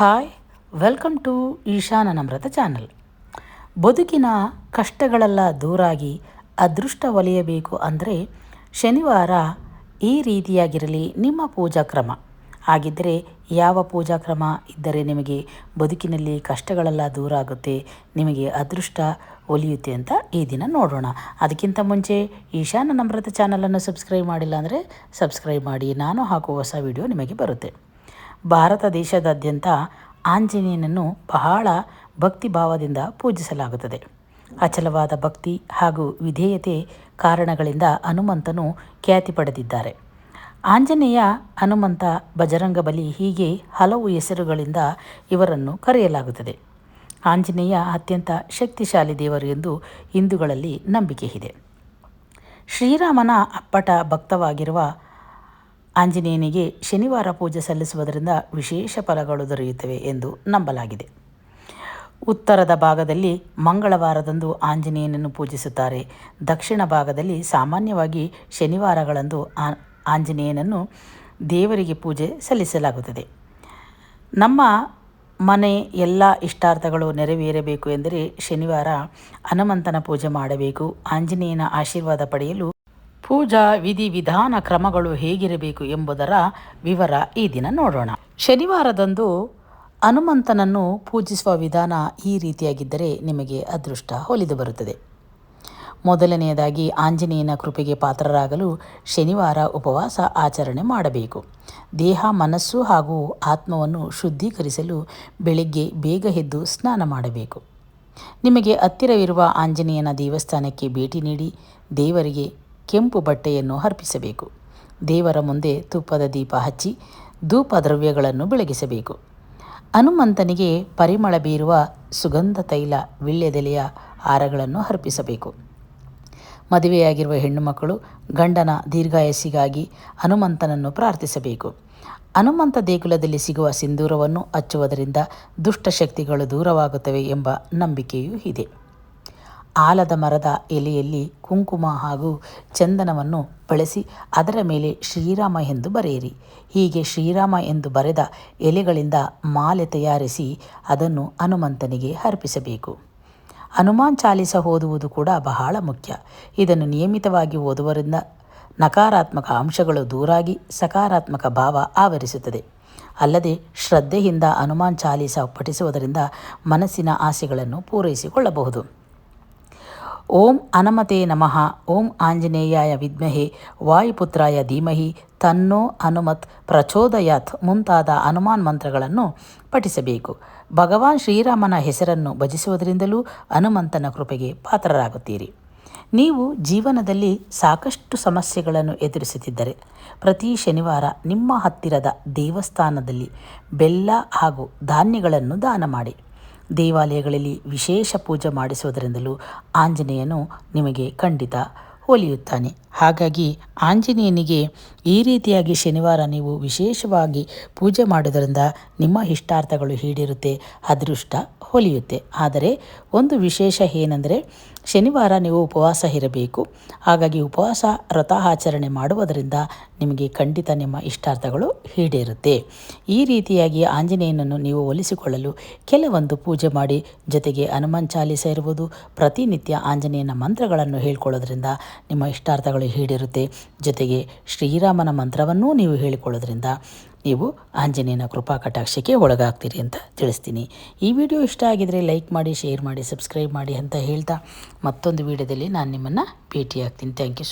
Hi, welcome to Eshana Namrata channel. ಬದುಕಿನ ಕಷ್ಟಗಳೆಲ್ಲ ದೂರಾಗಿ ಅದೃಷ್ಟ ಒಲಿಯಬೇಕು ಅಂದರೆ ಶನಿವಾರ ಈ ರೀತಿಯಾಗಿರಲಿ ನಿಮ್ಮ ಪೂಜಾ ಕ್ರಮ. ಹಾಗಿದ್ದರೆ ಯಾವ ಪೂಜಾ ಕ್ರಮ? ಇದ್ದರೆ ನಿಮಗೆ ಬದುಕಿನಲ್ಲಿ ಕಷ್ಟಗಳೆಲ್ಲ ದೂರ ಆಗುತ್ತೆ ನಿಮಗೆ ಅದೃಷ್ಟ ಒಲಿಯುತ್ತೆ ಅಂತ ಈ ದಿನ ನೋಡೋಣ. ಅದಕ್ಕಿಂತ ಮುಂಚೆ ಈಶಾನ ನಮ್ರತ ಚಾನಲನ್ನು ಸಬ್ಸ್ಕ್ರೈಬ್ ಮಾಡಿಲ್ಲ ಅಂದರೆ ಸಬ್ಸ್ಕ್ರೈಬ್ ಮಾಡಿ. ನಾನು ಹಾಕುವ ಹೊಸ ವಿಡಿಯೋ ನಿಮಗೆ ಬರುತ್ತೆ. ಭಾರತ ದೇಶದಾದ್ಯಂತ ಆಂಜನೇಯನನ್ನು ಬಹಳ ಭಕ್ತಿ ಭಾವದಿಂದ ಪೂಜಿಸಲಾಗುತ್ತದೆ. ಅಚಲವಾದ ಭಕ್ತಿ ಹಾಗೂ ವಿಧೇಯತೆ ಕಾರಣಗಳಿಂದ ಹನುಮಂತನು ಖ್ಯಾತಿ ಪಡೆದಿದ್ದಾರೆ. ಆಂಜನೇಯ ಹನುಮಂತ ಬಜರಂಗಬಲಿ ಹೀಗೆ ಹಲವು ಹೆಸರುಗಳಿಂದ ಇವರನ್ನು ಕರೆಯಲಾಗುತ್ತದೆ. ಆಂಜನೇಯ ಅತ್ಯಂತ ಶಕ್ತಿಶಾಲಿ ದೇವರು ಎಂದು ಹಿಂದೂಗಳಲ್ಲಿ ನಂಬಿಕೆ ಇದೆ. ಶ್ರೀರಾಮನ ಅಪ್ಪಟ ಭಕ್ತವಾಗಿರುವ ಆಂಜನೇಯನಿಗೆ ಶನಿವಾರ ಪೂಜೆ ಸಲ್ಲಿಸುವುದರಿಂದ ವಿಶೇಷ ಫಲಗಳು ದೊರೆಯುತ್ತವೆ ಎಂದು ನಂಬಲಾಗಿದೆ. ಉತ್ತರದ ಭಾಗದಲ್ಲಿ ಮಂಗಳವಾರದಂದು ಆಂಜನೇಯನನ್ನು ಪೂಜಿಸುತ್ತಾರೆ. ದಕ್ಷಿಣ ಭಾಗದಲ್ಲಿ ಸಾಮಾನ್ಯವಾಗಿ ಶನಿವಾರಗಳಂದು ಆಂಜನೇಯನನ್ನು ದೇವರಿಗೆ ಪೂಜೆ ಸಲ್ಲಿಸಲಾಗುತ್ತದೆ. ನಮ್ಮ ಮನೆ ಎಲ್ಲ ಇಷ್ಟಾರ್ಥಗಳು ನೆರವೇರಬೇಕು ಎಂದರೆ ಶನಿವಾರ ಹನುಮಂತನ ಪೂಜೆ ಮಾಡಬೇಕು. ಆಂಜನೇಯನ ಆಶೀರ್ವಾದ ಪಡೆಯಲು ಪೂಜಾ ವಿಧಿ ವಿಧಾನ ಕ್ರಮಗಳು ಹೇಗಿರಬೇಕು ಎಂಬುದರ ವಿವರ ಈ ದಿನ ನೋಡೋಣ. ಶನಿವಾರದಂದು ಹನುಮಂತನನ್ನು ಪೂಜಿಸುವ ವಿಧಾನ ಈ ರೀತಿಯಾಗಿದ್ದರೆ ನಿಮಗೆ ಅದೃಷ್ಟ ಹೊಲಿದು ಬರುತ್ತದೆ. ಮೊದಲನೆಯದಾಗಿ ಆಂಜನೇಯನ ಕೃಪೆಗೆ ಪಾತ್ರರಾಗಲು ಶನಿವಾರ ಉಪವಾಸ ಆಚರಣೆ ಮಾಡಬೇಕು. ದೇಹ, ಮನಸ್ಸು ಹಾಗೂ ಆತ್ಮವನ್ನು ಶುದ್ಧೀಕರಿಸಲು ಬೆಳಿಗ್ಗೆ ಬೇಗ ಎದ್ದು ಸ್ನಾನ ಮಾಡಬೇಕು. ನಿಮಗೆ ಹತ್ತಿರವಿರುವ ಆಂಜನೇಯನ ದೇವಸ್ಥಾನಕ್ಕೆ ಭೇಟಿ ನೀಡಿ ದೇವರಿಗೆ ಕೆಂಪು ಬಟ್ಟೆಯನ್ನು ಅರ್ಪಿಸಬೇಕು. ದೇವರ ಮುಂದೆ ತುಪ್ಪದ ದೀಪ ಹಚ್ಚಿ ಧೂಪ ದ್ರವ್ಯಗಳನ್ನು ಬೆಳಗಿಸಬೇಕು. ಹನುಮಂತನಿಗೆ ಪರಿಮಳ ಬೀರುವ ಸುಗಂಧ ತೈಲ ವಿಳ್ಯದೆಲೆಯ ಹಾರಗಳನ್ನು ಅರ್ಪಿಸಬೇಕು. ಮದುವೆಯಾಗಿರುವ ಹೆಣ್ಣುಮಕ್ಕಳು ಗಂಡನ ದೀರ್ಘಾಯಸ್ಸಿಗಾಗಿ ಹನುಮಂತನನ್ನು ಪ್ರಾರ್ಥಿಸಬೇಕು. ಹನುಮಂತ ದೇಗುಲದಲ್ಲಿ ಸಿಗುವ ಸಿಂಧೂರವನ್ನು ಹಚ್ಚುವುದರಿಂದ ದುಷ್ಟಶಕ್ತಿಗಳು ದೂರವಾಗುತ್ತವೆ ಎಂಬ ನಂಬಿಕೆಯೂ ಇದೆ. ಆಲದ ಮರದ ಎಲೆಯಲ್ಲಿ ಕುಂಕುಮ ಹಾಗೂ ಚಂದನವನ್ನು ಬಳಸಿ ಅದರ ಮೇಲೆ ಶ್ರೀರಾಮ ಎಂದು ಬರೆಯಿರಿ. ಹೀಗೆ ಶ್ರೀರಾಮ ಎಂದು ಬರೆದ ಎಲೆಗಳಿಂದ ಮಾಲೆ ತಯಾರಿಸಿ ಅದನ್ನು ಹನುಮಂತನಿಗೆ ಅರ್ಪಿಸಬೇಕು. ಹನುಮಾನ್ ಚಾಲಿಸ ಓದುವುದು ಕೂಡ ಬಹಳ ಮುಖ್ಯ. ಇದನ್ನು ನಿಯಮಿತವಾಗಿ ಓದುವರಿಂದ ನಕಾರಾತ್ಮಕ ಅಂಶಗಳು ದೂರಾಗಿ ಸಕಾರಾತ್ಮಕ ಭಾವ ಆವರಿಸುತ್ತದೆ. ಅಲ್ಲದೆ ಶ್ರದ್ಧೆಯಿಂದ ಹನುಮಾನ್ ಚಾಲೀಸ ಪಠಿಸುವುದರಿಂದ ಮನಸ್ಸಿನ ಆಸೆಗಳನ್ನು ಪೂರೈಸಿಕೊಳ್ಳಬಹುದು. ಓಂ ಅನಮತೆ ನಮಃ. ಓಂ ಆಂಜನೇಯಾಯ ವಿದ್ಮಹೆ. ವಾಯುಪುತ್ರಾಯ ಧೀಮಹಿ. ತನ್ನೋ ಹನುಮತ್ ಪ್ರಚೋದಯಾತ್. ಮುಂತಾದ ಹನುಮಾನ್ ಮಂತ್ರಗಳನ್ನು ಪಠಿಸಬೇಕು. ಭಗವಾನ್ ಶ್ರೀರಾಮನ ಹೆಸರನ್ನು ಭಜಿಸುವುದರಿಂದಲೂ ಹನುಮಂತನ ಕೃಪೆಗೆ ಪಾತ್ರರಾಗುತ್ತೀರಿ. ನೀವು ಜೀವನದಲ್ಲಿ ಸಾಕಷ್ಟು ಸಮಸ್ಯೆಗಳನ್ನು ಎದುರಿಸುತ್ತಿದ್ದರೆ, ಪ್ರತಿ ಶನಿವಾರ ನಿಮ್ಮ ಹತ್ತಿರದ ದೇವಸ್ಥಾನದಲ್ಲಿ ಬೆಲ್ಲ ಹಾಗೂ ಧಾನ್ಯಗಳನ್ನು ದಾನ ಮಾಡಿ. ದೇವಾಲಯಗಳಲ್ಲಿ ವಿಶೇಷ ಪೂಜೆ ಮಾಡಿಸುವುದರಿಂದಲೂ ಆಂಜನೇಯನು ನಿಮಗೆ ಖಂಡಿತ ಒಲಿಯುತ್ತಾನೆ. ಹಾಗಾಗಿ ಆಂಜನೇಯನಿಗೆ ಈ ರೀತಿಯಾಗಿ ಶನಿವಾರ ನೀವು ವಿಶೇಷವಾಗಿ ಪೂಜೆ ಮಾಡೋದರಿಂದ ನಿಮ್ಮ ಇಷ್ಟಾರ್ಥಗಳು ಈಡೇರುತ್ತೆ, ಅದೃಷ್ಟ ಹೊಲಿಯುತ್ತೆ. ಆದರೆ ಒಂದು ವಿಶೇಷ ಏನೆಂದರೆ ಶನಿವಾರ ನೀವು ಉಪವಾಸ ಇರಬೇಕು. ಹಾಗಾಗಿ ಉಪವಾಸ, ವ್ರತ ಆಚರಣೆ ಮಾಡುವುದರಿಂದ ನಿಮಗೆ ಖಂಡಿತ ನಿಮ್ಮ ಇಷ್ಟಾರ್ಥಗಳು ಈಡೇರುತ್ತೆ. ಈ ರೀತಿಯಾಗಿ ಆಂಜನೇಯನನ್ನು ನೀವು ಒಲಿಸಿಕೊಳ್ಳಲು ಕೆಲವೊಂದು ಪೂಜೆ ಮಾಡಿ, ಜೊತೆಗೆ ಹನುಮಾನ್ ಚಾಲಿಸ ಇರುವುದು ಪ್ರತಿನಿತ್ಯ ಆಂಜನೇಯನ ಮಂತ್ರಗಳನ್ನು ಹೇಳ್ಕೊಳ್ಳೋದ್ರಿಂದ ನಿಮ್ಮ ಇಷ್ಟಾರ್ಥಗಳು ಈಡೇರುತ್ತೆ ಜೊತೆಗೆ ಶ್ರೀರಾಮನ ಮಂತ್ರವನ್ನೂ ನೀವು ಹೇಳಿಕೊಳ್ಳೋದ್ರಿಂದ ನೀವು ಆಂಜನೇಯನ ಕೃಪಾ ಕಟಾಕ್ಷಕ್ಕೆ ಒಳಗಾಗ್ತೀರಿ ಅಂತ ತಿಳಿಸ್ತೀನಿ. ಈ ವಿಡಿಯೋ ಇಷ್ಟ ಆಗಿದರೆ ಲೈಕ್ ಮಾಡಿ, ಶೇರ್ ಮಾಡಿ, ಸಬ್ಸ್ಕ್ರೈಬ್ ಮಾಡಿ ಅಂತ ಹೇಳ್ತಾ ಮತ್ತೊಂದು ವಿಡಿಯೋದಲ್ಲಿ ನಾನು ನಿಮ್ಮನ್ನು ಭೇಟಿಯಾಗ್ತೀನಿ. Thank you